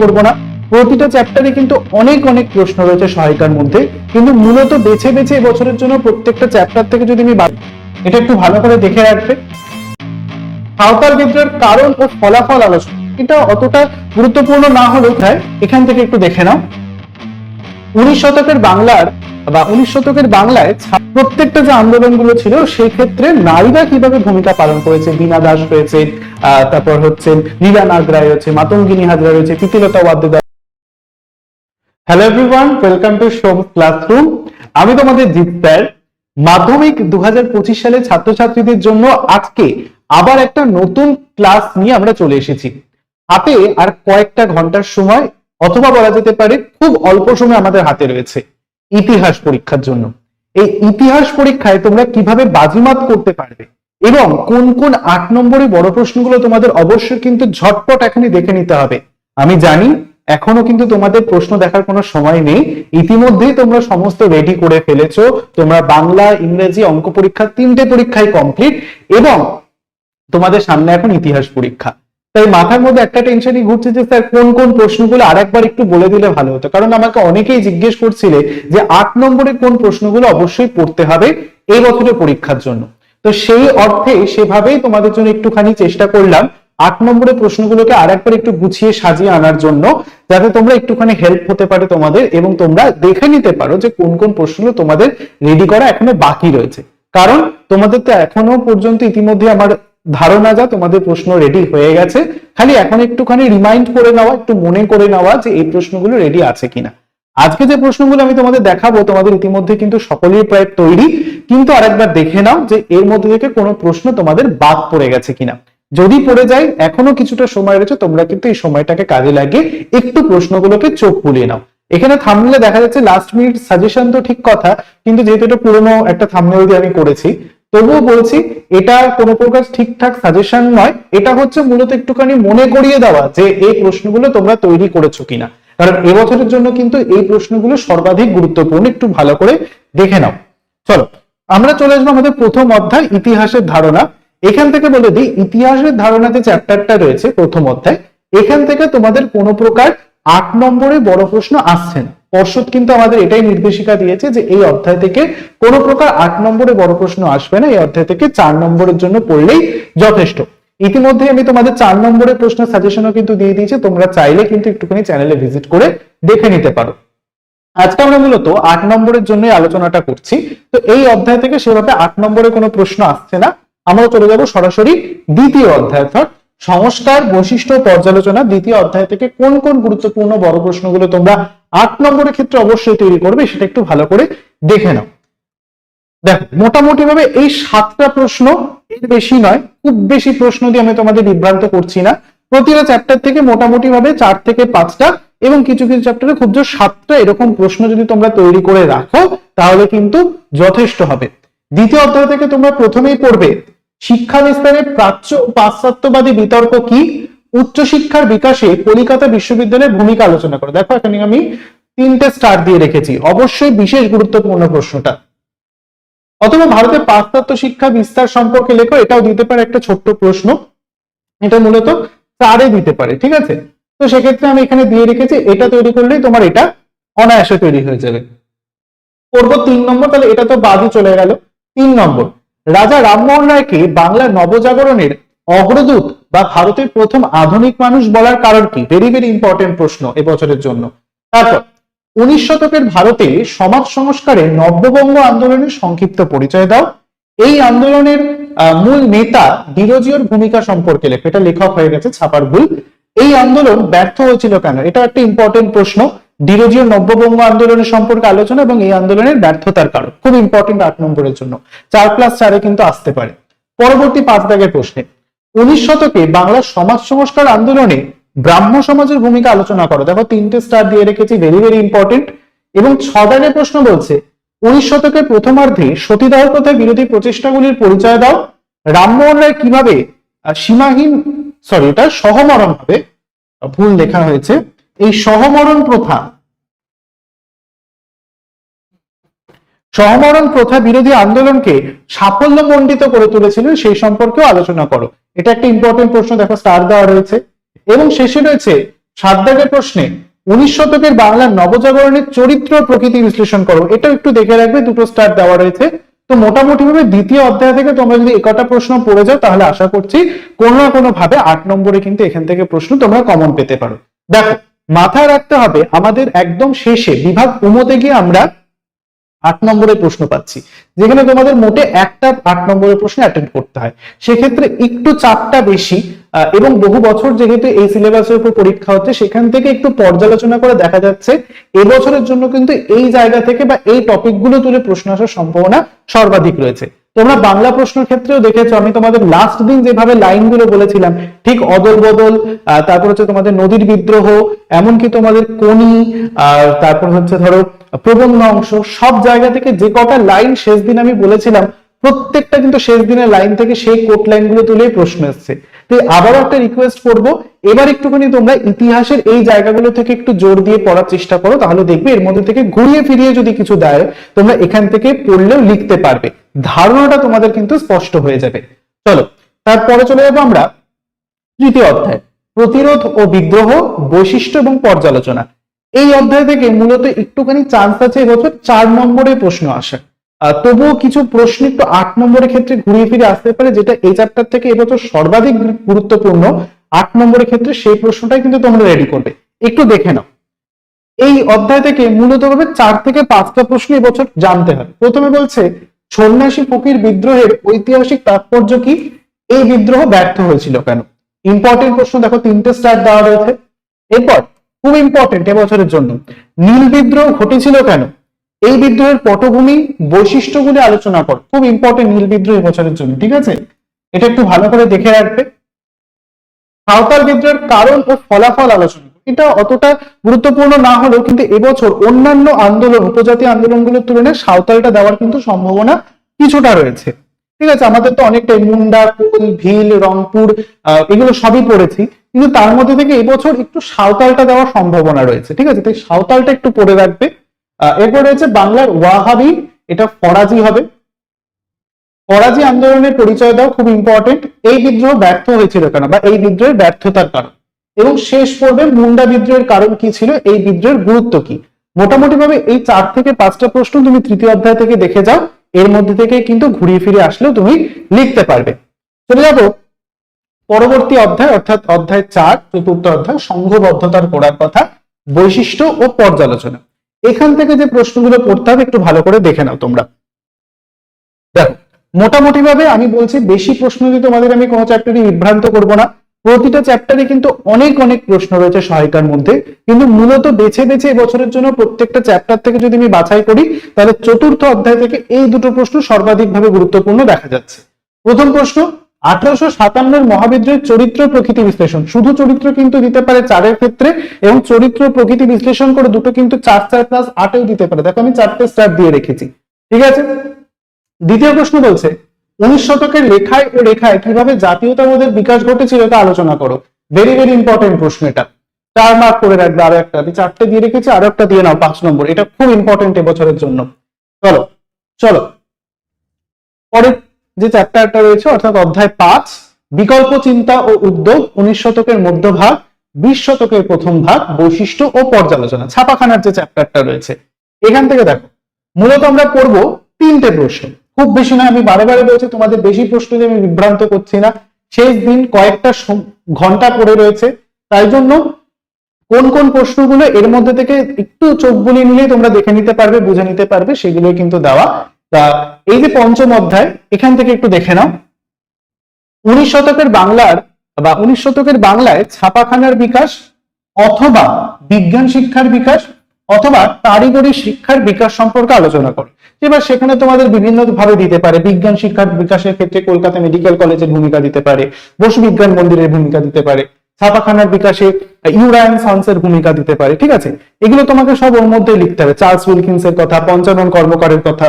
করব না। প্রতিটা চ্যাপ্টারে কিন্তু অনেক অনেক প্রশ্ন রয়েছে সহায়িকার মধ্যে। কিন্তু মূলত বেছে বেছে বছরের জন্য প্রত্যেকটা চ্যাপ্টার থেকে যদি আমি এটা একটু ভালো করে দেখে রাখবে। সাঁওতাল বিদ্রোহের কারণ ও ফলাফল আলোচনা। এটা অতটা গুরুত্বপূর্ণ না হলেও এখান থেকে একটু দেখে নাও। উনিশ শতকের বাংলার বা উনিশ শতকের বাংলায় প্রত্যেকটা যে আন্দোলনগুলো ছিল, সেই ক্ষেত্রে নারীরা কীভাবে ভূমিকা পালন করেছে? বীণা দাস রয়েছে তারপর হচ্ছে নীলা নাগ রায় রয়েছে, মাতঙ্গিনী হাজরা রয়েছে Pritilata Waddedar. Hello everyone welcome to Som classroom আমি তোমাদের জিৎ স্যার মাধ্যমিক দু হাজার পঁচিশ সালে ছাত্রছাত্রীদের জন্য আজকে আবার একটা নতুন ক্লাস নিয়ে আমরা চলে এসেছি। হাতে আর কয়েকটা ঘণ্টার সময় অথবা বলা যেতে পারে খুব অল্প সময় আমাদের হাতে রয়েছে ইতিহাস পরীক্ষার জন্য। এই ইতিহাস পরীক্ষায় তোমরা কীভাবে বাজিমাত করতে পারবে এবং কোন কোন আট নম্বরে বড় প্রশ্নগুলো তোমাদের অবশ্যই কিন্তু ঝটপট এখনই দেখে নিতে হবে। আমি জানি এখনও কিন্তু তোমাদের প্রশ্ন দেখার কোনো সময় নেই। ইতিমধ্যেই তোমরা সমস্ত রেডি করে ফেলেছো। তোমরা বাংলা, ইংরেজি অঙ্ক পরীক্ষা তিনটে পরীক্ষায় কমপ্লিট এবং তোমাদের সামনে এখন ইতিহাস পরীক্ষা। তাই মাথার মধ্যে একটা টেনশনই ঘুরছে যে, স্যার, কোন কোন প্রশ্নগুলো আরেকবার একটু বলে দিলে ভালো হতো? কারণ আমাকে অনেকেই জিজ্ঞেস করছিলে যে, আট নম্বরে কোন প্রশ্নগুলো অবশ্যই পড়তে হবে এই বছরের পরীক্ষার জন্য। তো সেই অর্থে সেভাবেই তোমাদের জন্য একটুখানি চেষ্টা করলাম আট নম্বরের প্রশ্নগুলোকে আরেকবার একটু গুছিয়ে সাজিয়ে আনার জন্য, যাতে তোমরা একটুখানি হেল্প হতে পারে তোমাদের এবং তোমরা দেখে নিতে পারো যে, কোন কোন প্রশ্নগুলো তোমাদের রেডি করা এখনও বাকি রয়েছে। কারণ তোমাদের তো এখনও পর্যন্ত ইতিমধ্যে আমার ধারণা যা, তোমাদের প্রশ্ন রেডি হয়ে গেছে। খালি এখন একটুখানি রিমাইন্ড করে নেওয়া একটু মনে করে নেওয়া যে এই প্রশ্নগুলো রেডি আছে কিনা। আজকে যে প্রশ্নগুলো আমি তোমাদের দেখাবো, তোমাদের ইতিমধ্যে কিন্তু সকলেই প্রায় তৈরি। কিন্তু আরেকবার দেখে নাও যে এর মধ্যে থেকে কোনো প্রশ্ন তোমাদের বাদ পড়ে গেছে কিনা। যদি পড়ে যায়, এখনও কিছুটা সময় রয়েছে, তোমরা কিন্তু এই সময়টাকে কাজে লাগিয়ে একটু প্রশ্নগুলোকে চোখ বুলিয়ে নাও। এখানে থামলে দেখা যাচ্ছে লাস্ট মিনিট সাজেশন তো ঠিক কথা, কিন্তু যেহেতু এটা পুরোনো একটা থামনেল দিয়ে আমি করেছি তবুও বলছি, এটা কোনো প্রকার ঠিকঠাক সাজেশন নয়। এটা হচ্ছে মূলত একটুখানি মনে করিয়ে দেওয়া যে এই প্রশ্নগুলো তোমরা তৈরি করেছ কিনা। কারণ এবছরের জন্য কিন্তু এই প্রশ্নগুলো সর্বাধিক গুরুত্বপূর্ণ, একটু ভালো করে দেখে নাও। চলো, আমরা চলে আসব আমাদের প্রথম অধ্যায়, ইতিহাসের ধারণা। এখান থেকে বলে দিই, ইতিহাসের ধারণা যে চ্যাপ্টারটা রয়েছে প্রথম অধ্যায়। এখান থেকে তোমাদের কোনো প্রকার আট নম্বরে বড় প্রশ্ন আসছে না। পর্ষদ কিন্তু আমাদের এটাই নির্দেশিকা দিয়েছে যে এই অধ্যায় থেকে কোনো প্রকার আট নম্বরে বড় প্রশ্ন আসবে না, এই অধ্যায় থেকে চার নম্বরের জন্য পড়লেই যথেষ্ট। ইতিমধ্যে আমি তোমাদের চার নম্বরের প্রশ্ন সাজেশনও কিন্তু দিয়ে দিয়েছি, তোমরা চাইলে কিন্তু একটুখানি চ্যানেলে ভিজিট করে দেখে নিতে পারো। আজকে আমরা মূলত আট নম্বরের জন্য আলোচনাটা করছি। তো এই অধ্যায় থেকে সেভাবে আট নম্বরে কোনো প্রশ্ন আসছে না। আমরা চলে যাব সরাসরি দ্বিতীয় অধ্যায় অর্থাৎ সংস্কার, বৈশিষ্ট্য পর্যালোচনা দ্বিতীয় অধ্যায় থেকে কোন কোন গুরুত্বপূর্ণ বড় প্রশ্নগুলো তোমরা আট নম্বরের ক্ষেত্রে অবশ্যই তৈরি করবে, সেটা একটু ভালো করে দেখে নাও। দেখো মোটামুটি ভাবে এই সাতটা প্রশ্ন এর বেশি নয়, খুব বেশি প্রশ্ন দিয়ে আমি তোমাদের বিভ্রান্ত করছি না। প্রতিটা চ্যাপ্টার থেকে মোটামুটি ভাবে চার থেকে পাঁচটা এবং কিছু কিছু চ্যাপ্টারে খুব জোর সাতটা এরকম প্রশ্ন যদি তোমরা তৈরি করে রাখো, তাহলে কিন্তু যথেষ্ট হবে। দ্বিতীয় অধ্যায় থেকে তোমরা প্রথমেই পড়বে শিক্ষা বিস্তারে প্রাচ্য পাশ্চাত্যবাদী বিতর্ক কি? উচ্চশিক্ষার বিকাশে কলিকাতা বিশ্ববিদ্যালয়ের ভূমিকা আলোচনা করো। দেখো, এখানে আমি তিনটে স্টার দিয়ে রেখেছি। অবশ্যই বিশেষ গুরুত্বপূর্ণ প্রশ্নটা। অথবা ভারতের পাশ্চাত্য শিক্ষা বিস্তার সম্পর্কে লেখো, এটাও দিতে পারে একটা ছোট্ট প্রশ্ন। এটা মূলত চারে দিতে পারে, ঠিক আছে? তো সেক্ষেত্রে আমি এখানে দিয়ে রেখেছি, এটা তৈরি করলেই তোমার এটা অনায়াসে তৈরি হয়ে যাবে। করব তিন নম্বর, তাহলে এটা তো বাদই চলে গেল। তিন নম্বর রাজা রামমোহন রায়কে বাংলার নবজাগরণের অগ্রদূত বা ভারতের প্রথম আধুনিক মানুষ বলার কারণ কি? ভেরি ভেরি ইম্পর্টেন্ট প্রশ্ন এবছরের জন্য। তারপর, উনিশ শতকের ভারতে সমাজ সংস্কারে নব্যবঙ্গ আন্দোলনের সংক্ষিপ্ত পরিচয় দাও। এই আন্দোলনের মূল নেতা ডিরোজিওর ভূমিকা সম্পর্কে লেখো। এটা লেখক হয়ে গেছে ছাপার ভুল। এই আন্দোলন ব্যর্থ হয়েছিল কেন? এটা একটা ইম্পর্টেন্ট প্রশ্ন। ডিরোজিও নব্যবঙ্গ আন্দোলনের সম্পর্কে আলোচনা এবং এই আন্দোলনের ব্যর্থতার কারণ। খুব ইম্পর্টেন্ট আট নম্বরের জন্য। চার প্লাস চারে কিন্তু আসতে পারে। পরবর্তী পাঁচ দাগের প্রশ্নে, উনিশ শতকে বাংলার সমাজ সংস্কার আন্দোলনে ব্রাহ্ম সমাজের ভূমিকা আলোচনা করো। দেখো, তিনটে স্টার দিয়ে রেখেছি ভেরি ভেরি ইম্পর্টেন্ট এবং ছ দাগের প্রশ্ন বলছে, উনিশ শতকের প্রথমার্ধে সতীদাহ প্রথা বিরোধী প্রচেষ্টাগুলির পরিচয় দাও। রামমোহন রায় কীভাবে সীমাহীন সরি এটা সহমরণ হবে। ভুল লেখা হয়েছে। এই সহমরণ প্রথা। সহমরণ প্রথা বিরোধী আন্দোলনকে সাফল্য মণ্ডিত করে তুলেছিলেন সেই সম্পর্কেও আলোচনা করো। এটা একটা ইম্পর্টেন্ট প্রশ্ন, দেখো স্টার দেওয়া রয়েছে। এবং শেষে রয়েছে সাত দাগের প্রশ্নে, উনিশ শতকের বাংলার নবজাগরণের চরিত্র প্রকৃতি বিশ্লেষণ করো। এটাও একটু দেখে রাখবে, দুটো স্টার দেওয়া রয়েছে। তো মোটামুটি ভাবে দ্বিতীয় অধ্যায় থেকে তোমরা যদি একটা প্রশ্ন পড়ে যাও, তাহলে আশা করছি কোনো না কোনো ভাবে আট নম্বরে কিন্তু এখান থেকে প্রশ্ন তোমরা কমন পেতে পারো। দেখো মাথায় রাখতে হবে আমাদের একদম শেষে বিভাগ উমোতে গিয়ে আমরা আট নম্বরের প্রশ্ন পাচ্ছি। যেখানে তোমাদের মোটে একটা আট নম্বরের প্রশ্ন অ্যাটেন্ড করতে হয়। সেক্ষেত্রে একটু চাপটা বেশি এবং বহু বছর যেহেতু এই সিলেবাসের উপর পরীক্ষা হচ্ছে, সেখান থেকে একটু পর্যালোচনা করে দেখা যাচ্ছে এবছরের জন্য কিন্তু এই জায়গা থেকে বা এই টপিকগুলো তুলে প্রশ্ন আসার সম্ভাবনা সর্বাধিক রয়েছে। তোমরা বাংলা প্রশ্নের ক্ষেত্রেও দেখেছ, আমি তোমাদের লাস্ট দিন যেভাবে লাইনগুলো বলেছিলাম, ঠিক অদল বদল তারপর হচ্ছে তোমাদের নদীর বিদ্রোহ, এমনকি তোমাদের কোনি আর তারপর হচ্ছে ধরো প্রবন্ধ অংশ, সব জায়গা থেকে যে কটা লাইন শেষ দিন আমি বলেছিলাম, প্রত্যেকটা কিন্তু শেষ দিনের লাইন থেকে সেই কোট লাইনগুলো তুলেই প্রশ্ন এসছে। তো আবারও একটা রিকোয়েস্ট করব, এবার একটুখানি তোমরা ইতিহাসের এই জায়গাগুলো থেকে একটু জোর দিয়ে পড়ার চেষ্টা করো, তাহলে দেখবে এর মধ্যে থেকে ঘুরিয়ে ফিরিয়ে যদি কিছু দেয়, তোমরা এখান থেকে পড়লেও লিখতে পারবে। ধারণাটা তোমাদের কিন্তু স্পষ্ট হয়ে যাবে। চলো, তারপরে চলে যাব আমরা তৃতীয় অধ্যায়, প্রতিরোধ ও বিদ্রোহ, বৈশিষ্ট্য এবং পর্যালোচনা। এই অধ্যায় থেকে মূলত একটুখানি চান্স আছে এবছর চার নম্বরের প্রশ্ন আসে। তবুও কিছু প্রশ্ন একটু আট নম্বরের ক্ষেত্রে ঘুরিয়ে ফিরে আসতে পারে, যেটা এই চ্যাপ্টার থেকে এবছর সর্বাধিক গুরুত্বপূর্ণ। আট নম্বরের ক্ষেত্রে সেই প্রশ্নটাই কিন্তু তোমরা রেডি করবে। একটু দেখে নাও। এই অধ্যায় থেকে মূলত ভাবে চার থেকে পাঁচটা প্রশ্ন এবছর জানতে হবে। প্রথমে বলছে, সন্ন্যাসী ফকির বিদ্রোহের ঐতিহাসিক তাৎপর্য কি? এই বিদ্রোহ ব্যর্থ হয়েছিল কেন? ইম্পর্টেন্ট প্রশ্ন দেখো, তিনটে স্টার দেওয়া রয়েছে। এরপর খুব ইম্পর্টেন্ট এবছরের জন্য। নীল বিদ্রোহ ঘটেছিল কেন? এই বিদ্রোহের পটভূমি বৈশিষ্ট্যগুলি আলোচনা কর। খুব ইম্পর্টেন্ট নীল বিদ্রোহ এবছরের জন্য, ঠিক আছে? এটা একটু ভালো করে দেখে রাখবে। সাঁওতাল বিদ্রোহের কারণ ও ফলাফল আলোচনা এটা অতটা গুরুত্বপূর্ণ না হলেও কিন্তু এবছর অন্যান্য আন্দোলন, উপজাতি আন্দোলনগুলোর তুলনায় সাঁওতালটা দেওয়ার কিন্তু সম্ভাবনা কিছুটা রয়েছে। ঠিক আছে, আমাদের তো অনেকটাই মুন্ডা, কোল, ভিল, রংপুর এগুলো সবই পড়েছি। কিন্তু তার মধ্যে থেকে এবছর একটু সাঁওতালটা দেওয়ার সম্ভাবনা রয়েছে, ঠিক আছে? তাই সাঁওতালটা একটু পড়ে রাখবে। এরপর রয়েছে বাংলার ওয়াহাবি, এটা ফরাজি হবে। ফরাজি আন্দোলনের পরিচয় দেওয়া খুব ইম্পর্টেন্ট এই বিদ্রোহ ব্যর্থ হয়েছিল কেন? বা এই বিদ্রোহের ব্যর্থতার কারণ। এবং শেষ পর্বে মুন্ডা বিদ্রোহের কারণ কি ছিল? এই বিদ্রোহের গুরুত্ব কি? মোটামুটি ভাবে এই চার থেকে পাঁচটা প্রশ্ন তুমি তৃতীয় অধ্যায় থেকে দেখে যাও। এর মধ্যে থেকে কিন্তু ঘুরিয়ে ফিরে আসলেও তুমি লিখতে পারবে। চলে যাব পরবর্তী অধ্যায়, অর্থাৎ অধ্যায় চার, চতুর্থ অধ্যায়, সংঘবদ্ধতার পড়ার কথা, বৈশিষ্ট্য ও পর্যালোচনা। এখান থেকে যে প্রশ্নগুলো পড়তে হবে, একটু ভালো করে দেখে নাও তোমরা। দেখো মোটামুটি ভাবে আমি বলছি, বেশি প্রশ্ন দিয়ে তোমাদের আমি কোনো চ্যাপ্টারে বিভ্রান্ত করব না। প্রতিটা চ্যাপ্টারে কিন্তু অনেক অনেক প্রশ্ন রয়েছে সহায়িকার মধ্যে। কিন্তু মূলত বেছে বেছে এবছরের জন্য প্রত্যেকটা চ্যাপ্টার থেকে যদি আমি বাছাই করি, তাহলে চতুর্থ অধ্যায় থেকে এই দুটো প্রশ্ন সর্বাধিকভাবে গুরুত্বপূর্ণ দেখা যাচ্ছে। প্রথম প্রশ্ন, আঠারোশো সাতান্নের মহাবিদ্রোহের চরিত্র প্রকৃতি বিশ্লেষণ। শুধু চরিত্র কিন্তু দিতে পারে চারের ক্ষেত্রে, এবং চরিত্র প্রকৃতি বিশ্লেষণ করে দুটো কিন্তু চার চার প্লাস আটেও দিতে পারে। দেখো আমি চারটে স্টার দিয়ে রেখেছি। ঠিক আছে? দ্বিতীয় প্রশ্ন বলছে উনিশ শতকের লেখায় ও রেখায় কীভাবে জাতীয়তাবোধের বিকাশ ঘটেছিল তা আলোচনা করো। ভেরি ভেরি ইম্পর্টেন্ট প্রশ্ন এটা। চার মার্ক করে রাখবে আরও একটা। আমি চারটে দিয়ে রেখেছি, আরও একটা দিয়ে নাও, পাঁচ নম্বর। এটা খুব ইম্পর্টেন্ট এবছরের জন্য। চলো চলো। পরের যে চ্যাপ্টারটা রয়েছে, অর্থাৎ অধ্যায় পাঁচ, বিকল্প চিন্তা ও উদ্যোগ, উনিশ শতকের মধ্যভাগ বিশ শতকের প্রথম ভাগ, বৈশিষ্ট্য ও পর্যালোচনা। ছাপাখানার যে চ্যাপ্টারটা রয়েছে, এখান থেকে দেখো। মূলত আমরা পড়ব তিনটে প্রশ্ন। খুব বেশি না আমি বারে বারে বলছি, তোমাদের বেশি প্রশ্ন আমি বিভ্রান্ত করছি না। শেষ দিন কয়েকটা ঘণ্টা পড়ে রয়েছে। তাই জন্য কোন কোন প্রশ্নগুলো এর মধ্যে থেকে একটু চোখ বুলিয়ে নিলে তোমরা দেখে নিতে পারবে, বুঝে নিতে পারবে সেগুলো কিন্তু দেওয়া। তা এই যে পঞ্চম অধ্যায়, এখান থেকে একটু দেখে নাও। উনিশ শতকের বাংলার বা উনিশ শতকের বাংলায় ছাপাখানার বিকাশ অথবা বিজ্ঞান শিক্ষার বিকাশ অথবা কারিগরি শিক্ষার বিকাশ সম্পর্কে আলোচনা করো। এবার সেখানে তোমাদের বিভিন্ন ভাবে দিতে পারে। বিজ্ঞান শিক্ষার বিকাশের ক্ষেত্রে কলকাতা মেডিকেল কলেজের ভূমিকা দিতে পারে, বসু বিজ্ঞান মন্দিরের ভূমিকা দিতে পারে, ছাপাখানার বিকাশে ইউরায়ন সায়েন্সের ভূমিকা দিতে পারে, ঠিক আছে? এগুলো তোমাকে সব ওর মধ্যে লিখতে হবে। চার্লস উইলকিন্সের কথা, পঞ্চানন কর্মকারের কথা,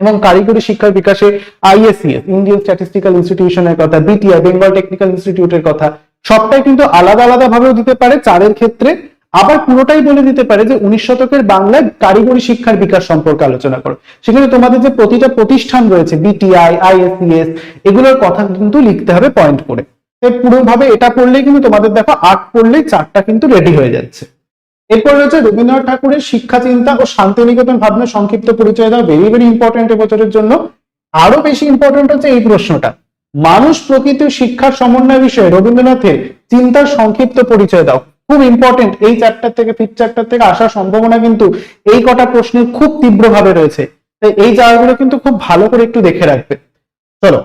এবং কারিগরি শিক্ষার বিকাশে আইএসসিএস ইন্ডিয়ান স্ট্যাটিস্টিক্যাল ইনস্টিটিউশনের কথা বিটিআই বেঙ্গল টেকনিক্যাল ইনস্টিটিউটের কথা, সবটাই কিন্তু আলাদা আলাদা ভাবেও দিতে পারে। চারের ক্ষেত্রে আবার পুরোটাই বলে দিতে পারে যে উনিশ শতকের বাংলায় কারিগরি শিক্ষার বিকাশ সম্পর্কে আলোচনা করো। সেখানে তোমাদের যে প্রতিটা প্রতিষ্ঠান রয়েছে বিটিআই আইএসসিএস এগুলোর কথা কিন্তু লিখতে হবে পয়েন্ট করে। পুরোভাবে এটা পড়লেই কিন্তু তোমাদের দেখো আট পড়লেই চারটা কিন্তু রেডি হয়ে যাচ্ছে। এরপর রয়েছে রবীন্দ্রনাথ ঠাকুরের শিক্ষা চিন্তা ও শান্তিনিকেতন ভাবনা সংক্ষিপ্ত পরিচয় দেওয়া ভেরি ভেরি ইম্পর্টেন্ট এবছরের জন্য। আরও বেশি ইম্পর্টেন্ট হচ্ছে এই প্রশ্নটা। মানুষ প্রকৃতি শিক্ষার সমন্বয় বিষয়ে রবীন্দ্রনাথের চিন্তার সংক্ষিপ্ত পরিচয় দাও। খুব ইম্পর্টেন্ট এই চ্যাপ্টার থেকে ফিফথ চ্যাপ্টার থেকে আসার সম্ভাবনা কিন্তু এই কটা প্রশ্নের খুব তীব্রভাবে রয়েছে। তাই এই জায়গাগুলো কিন্তু খুব ভালো করে একটু দেখে রাখবে। চলো,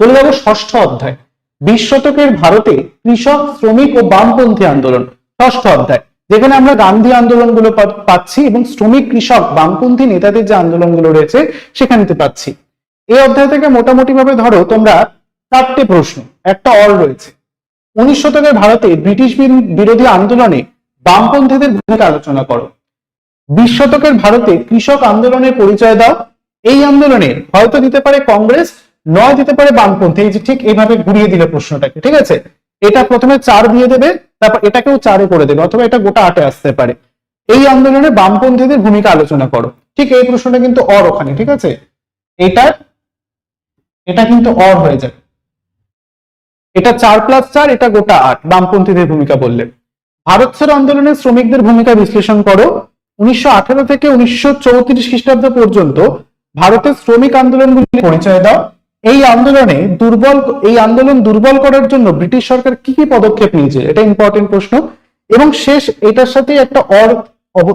চলে যাব ষষ্ঠ অধ্যায়। বিশ শতকের ভারতে কৃষক, শ্রমিক ও বামপন্থী আন্দোলন। ষষ্ঠ অধ্যায়। যেখানে আমরা গান্ধী আন্দোলনগুলো পাচ্ছি এবং শ্রমিক, কৃষক, বামপন্থী নেতাদের যে আন্দোলনগুলো রয়েছে সেখানেতে পাচ্ছি। এই অধ্যায় থেকে মোটামুটি ভাবে ধরো তোমরা চারটে প্রশ্ন। একটা অল রয়েছে। উনিশ শতকের ভারতে ব্রিটিশ বিরোধী আন্দোলনে বামপন্থীদের ভূমিকা আলোচনা করো। বিশ শতকের ভারতে কৃষক আন্দোলনের পরিচয় দাও। এই আন্দোলনে হয়তো দিতে পারে কংগ্রেস, নয় দিতে পারে বামপন্থী। এই যে ঠিক এইভাবে ঘুরিয়ে দিলে প্রশ্নটাকে, ঠিক আছে? এটা প্রথমে চার দিয়ে দেবে, তারপর এটাকেও চারে করে দেবে, অথবা এটা গোটা আটে আসতে পারে। এই আন্দোলনে বামপন্থীদের ভূমিকা আলোচনা করো। ঠিক এই প্রশ্নটা কিন্তু অর ওখানে, ঠিক আছে? এটা এটা কিন্তু অর হয়ে যাবে। এটা চার প্লাস চার, এটা গোটা আট। বামপন্থীদের ভূমিকা বললে। ভারত ছাড়ো আন্দোলনে শ্রমিকদের ভূমিকা বিশ্লেষণ করো। উনিশশো থেকে উনিশশো চৌত্রিশ খ্রিস্টাব্দ পর্যন্ত ভারতের শ্রমিক আন্দোলনগুলি পরিচয় দাও। এই আন্দোলনে দুর্বল, এই আন্দোলন দুর্বল করার জন্য ব্রিটিশ সরকার কি কি পদক্ষেপ নিয়েছে, এটা ইম্পর্টেন্ট প্রশ্ন। এবং শেষ এটার সাথে একটা অর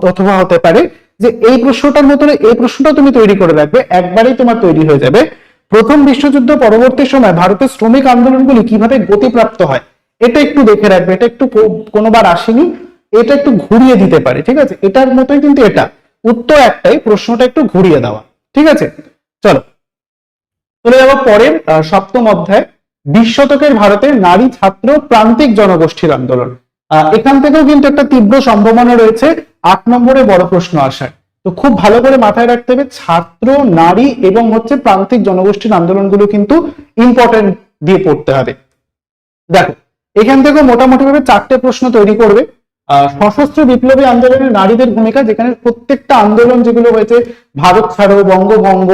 অথবা হতে পারে যে এই প্রশ্নটার মতন এই প্রশ্নটা তুমি তৈরি করে রাখবে, একবারেই তোমার তৈরি হয়ে যাবে। প্রথম বিশ্বযুদ্ধ পরবর্তী সময় ভারতের শ্রমিক আন্দোলনগুলি কীভাবে গতিপ্রাপ্ত হয়, এটা একটু দেখে রাখবে, এটা একটু কোনোবার আসেনি, এটা একটু ঘুরিয়ে দিতে পারে, ঠিক আছে? এটার মতোই কিন্তু এটা। উত্তর একটাই, প্রশ্নটা একটু ঘুরিয়ে দেওয়া, ঠিক আছে? চলো। চলে যাব পরের সপ্তম অধ্যায়, বিশ শতকের ভারতের নারী ছাত্র প্রান্তিক জনগোষ্ঠীর আন্দোলন। এখান থেকেও কিন্তু একটা তীব্র সম্ভাবনা রয়েছে, আট নম্বরে বড় প্রশ্ন আসার। তো খুব ভালো করে মাথায় রাখতে হবে, ছাত্র, নারী এবং হচ্ছে প্রান্তিক জনগোষ্ঠীর আন্দোলনগুলো কিন্তু ইম্পর্টেন্ট দিয়ে পড়তে হবে। দেখো, এখান থেকে মোটামুটি ভাবে চারটে প্রশ্ন তৈরি করবে। সশস্ত্র বিপ্লবী আন্দোলনের নারীদের ভূমিকা, যেখানে প্রত্যেকটা আন্দোলন যেগুলো হয়েছে, ভারত ছাড়ো, বঙ্গভঙ্গ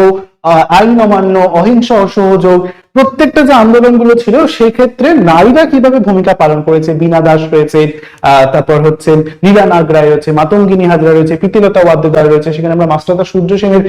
আইন অমান্য, অহিংস অসহযোগ, প্রত্যেকটা যে আন্দোলনগুলো ছিল সেই ক্ষেত্রে নারীরা কীভাবে ভূমিকা পালন করেছে? বীণা দাস রয়েছে তারপর হচ্ছে লীলা নাগ রায় রয়েছে, মাতঙ্গিনী হাজরা রয়েছে, প্রীতিলতা ওয়াদ্দেদার রয়েছে, সেখানে আমরা মাস্টারদা সূর্য সেনের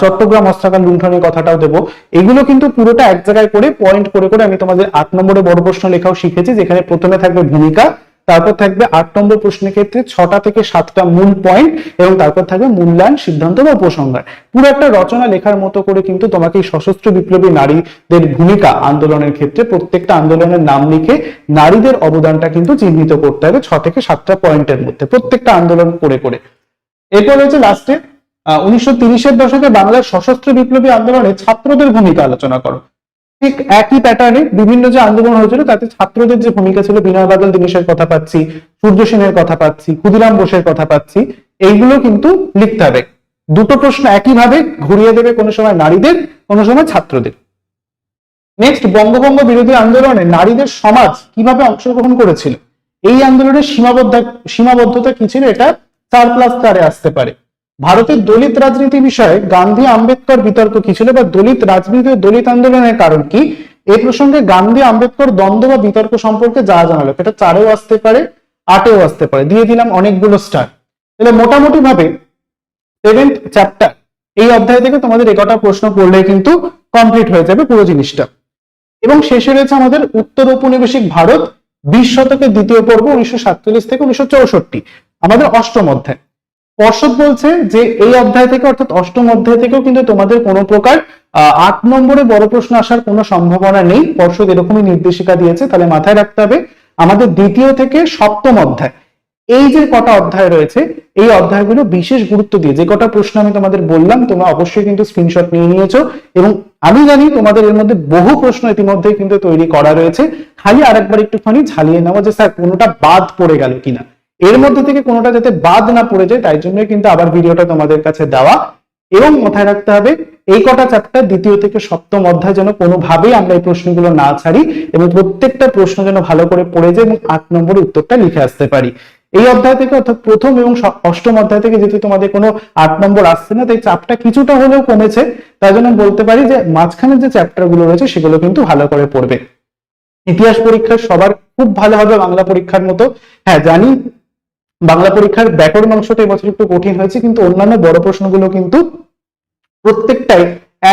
চট্টগ্রাম অস্ত্রাগার লুণ্ঠনের কথাটাও দেবো। এগুলো কিন্তু পুরোটা এক জায়গায় করে পয়েন্ট করে করে আমি তোমাদের আট নম্বরে বড় প্রশ্ন লেখাও শিখেছি, যেখানে প্রথমে থাকবে ভূমিকা তারপর থাকবে আট নম্বর প্রশ্নের ক্ষেত্রে ছটা থেকে সাতটা মূল পয়েন্ট এবং তারপর থাকবে মূল্যায়ন সিদ্ধান্ত বা উপসংহার। পুরো একটা রচনা লেখার মতো করে কিন্তু তোমাকে এই সশস্ত্র বিপ্লবী নারীদের ভূমিকা আন্দোলনের ক্ষেত্রে প্রত্যেকটা আন্দোলনের নাম লিখে নারীদের অবদানটা কিন্তু চিহ্নিত করতে হবে ছ থেকে সাতটা পয়েন্টের মধ্যে প্রত্যেকটা আন্দোলন করে করে। এরপর রয়েছে লাস্টে উনিশশো তিরিশের দশকে বাংলার সশস্ত্র বিপ্লবী আন্দোলনে ছাত্রদের ভূমিকা আলোচনা করো। ঠিক একই প্যাটার্নে বিভিন্ন যে আন্দোলন হয়েছিল, তাতে ছাত্রদের যে ভূমিকা ছিল, বিনয় বাদল, দীনেশের কথা পাচ্ছি, সূর্য সেনের কথা পাচ্ছি, ক্ষুদিরাম বোসের কথা পাচ্ছি, এইগুলো কিন্তু লিখতে হবে। দুটো প্রশ্ন একইভাবে ঘুরিয়ে দেবে কোনো সময় নারীদের, কোনো সময় ছাত্রদের। নেক্সট বঙ্গভঙ্গ বিরোধী আন্দোলনে নারীদের সমাজ কীভাবে অংশগ্রহণ করেছিল? এই আন্দোলনের সীমাবদ্ধ সীমাবদ্ধতা কি ছিল? এটা চার প্লাস চারে আসতে পারে। ভারতের দলিত রাজনীতি বিষয়ে গান্ধী, আম্বেদকর বিতর্ক কি ছিল বা দলিত রাজনীতি দলিত আন্দোলনের কারণ কি? এই প্রসঙ্গে গান্ধী, আম্বেদকর দ্বন্দ্ব বা বিতর্ক সম্পর্কে যা জানালো এটা চারেও আসতে পারে, আটেও আসতে পারে। দিয়ে দিলাম অনেকগুলো স্টার তাহলে মোটামুটি ভাবে সেভেন্থ চ্যাপ্টার এই অধ্যায় থেকে তোমাদের একটা প্রশ্ন পড়লে কিন্তু কমপ্লিট হয়ে যাবে পুরো জিনিসটা। এবং শেষে রয়েছে আমাদের উত্তর ঔপনিবেশিক ভারত, বিশ শতকের দ্বিতীয় পর্ব, উনিশশো সাতচল্লিশ থেকে উনিশশো চৌষট্টি, আমাদের অষ্টম অধ্যায়। পর্ষদ বলছে যে এই অধ্যায় থেকে, অর্থাৎ অষ্টম অধ্যায় থেকেও কিন্তু তোমাদের কোনো প্রকার আট নম্বরে বড় প্রশ্ন আসার কোনো সম্ভাবনা নেই। পর্ষদ এরকমই নির্দেশিকা দিয়েছে, তাহলে মাথায় রাখতে হবে আমাদের দ্বিতীয় থেকে সপ্তম অধ্যায়। এই যে কটা অধ্যায় রয়েছে, এই অধ্যায়গুলো বিশেষ গুরুত্ব দিয়ে, যে কটা প্রশ্ন আমি তোমাদের বললাম, তোমরা অবশ্যই কিন্তু স্ক্রিনশট নিয়ে নিয়েছো। এবং আমি জানি তোমাদের এর মধ্যে বহু প্রশ্ন ইতিমধ্যেই কিন্তু তৈরি করা রয়েছে। খালি আরেকবার একটুখানি ঝালিয়ে নেওয়া যে, স্যার, কোনোটা বাদ পড়ে গেল কিনা। এর মধ্যে থেকে কোনোটা যাতে বাদ না পড়ে যায়, তাই জন্যই কিন্তু আবার ভিডিওটা তোমাদের কাছে দেওয়া। এবং মাথায় রাখতে হবে, এই কটা চ্যাপ্টার দ্বিতীয় থেকে সপ্তম অধ্যায় যেন কোনোভাবেই আমরা এই প্রশ্নগুলো না ছাড়ি এবং প্রত্যেকটা প্রশ্ন যেন ভালো করে পড়ে যায় এবং আট নম্বরের উত্তরটা লিখে আসতে পারি। এই অধ্যায় থেকে অর্থাৎ প্রথম এবং অষ্টম অধ্যায় থেকে যেহেতু তোমাদের কোনো আট নম্বর আসছে না, তাই চাপটা কিছুটা হলেও কমেছে। তাই জন্য বলতে পারি যে মাঝখানে যে চ্যাপ্টারগুলো রয়েছে, সেগুলো কিন্তু ভালো করে পড়বে। ইতিহাস পরীক্ষা সবার খুব ভালো হবে, বাংলা পরীক্ষার মতো। হ্যাঁ জানি বাংলা পরীক্ষার ব্যাকরণ অংশটা এবছর একটু কঠিন হয়েছে, কিন্তু অন্যান্য বড় প্রশ্নগুলো কিন্তু প্রত্যেকটাই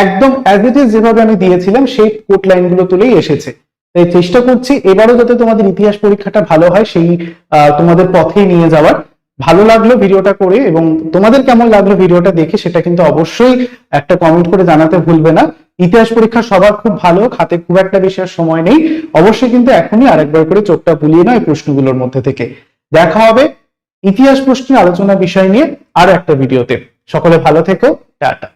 একদম অ্যাজ যেভাবে আমি দিয়েছিলাম, সেই কোট লাইনগুলো তুলেই এসেছে। তাই চেষ্টা করছি এবারও যাতে তোমাদের ইতিহাস পরীক্ষাটা ভালো হয়, সেই তোমাদের পথেই নিয়ে যাওয়ার। ভালো লাগল ভিডিওটা করে এবং তোমাদের কেমন লাগল ভিডিওটা দেখে সেটা কিন্তু অবশ্যই একটা কমেন্ট করে জানাতে ভুলবে না। ইতিহাস পরীক্ষা সবার খুব ভালো হাতে খুব একটা বেশি আর সময় নেই। অবশ্যই কিন্তু এখনই আরেকবার করে চোখটা বুলিয়ে এই প্রশ্নগুলোর মধ্যে থেকে। দেখা হবে ইতিহাস প্রশ্নে আলোচনা বিষয় নিয়ে আর একটা ভিডিওতে। সকলে ভালো থেকো টাটা।